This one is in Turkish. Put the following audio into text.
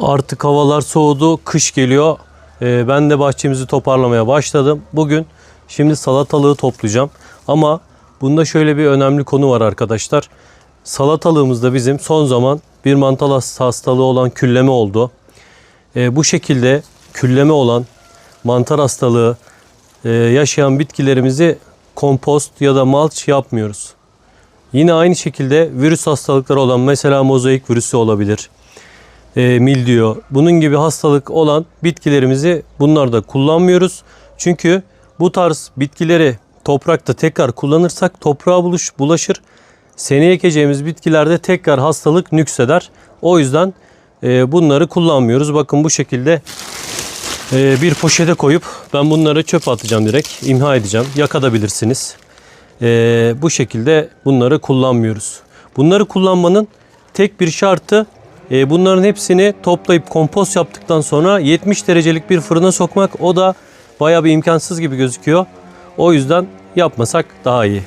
Artık havalar soğudu, kış geliyor. Ee, ben de bahçemizi toparlamaya başladım. Bugün şimdi salatalığı toplayacağım. Ama bunda şöyle bir önemli konu var arkadaşlar. Salatalığımızda bizim son zaman bir mantar has- hastalığı olan külleme oldu. Ee, bu şekilde külleme olan mantar hastalığı e, yaşayan bitkilerimizi kompost ya da malç yapmıyoruz. Yine aynı şekilde virüs hastalıkları olan mesela mozaik virüsü olabilir e, mildiyo bunun gibi hastalık olan bitkilerimizi bunlarda kullanmıyoruz. Çünkü bu tarz bitkileri toprakta tekrar kullanırsak toprağa buluş, bulaşır. Seneye ekeceğimiz bitkilerde tekrar hastalık nükseder. O yüzden e, bunları kullanmıyoruz. Bakın bu şekilde e, bir poşete koyup ben bunları çöpe atacağım direkt. imha edeceğim. Yakabilirsiniz. E, bu şekilde bunları kullanmıyoruz. Bunları kullanmanın tek bir şartı bunların hepsini toplayıp kompost yaptıktan sonra 70 derecelik bir fırına sokmak. O da bayağı bir imkansız gibi gözüküyor. O yüzden yapmasak daha iyi.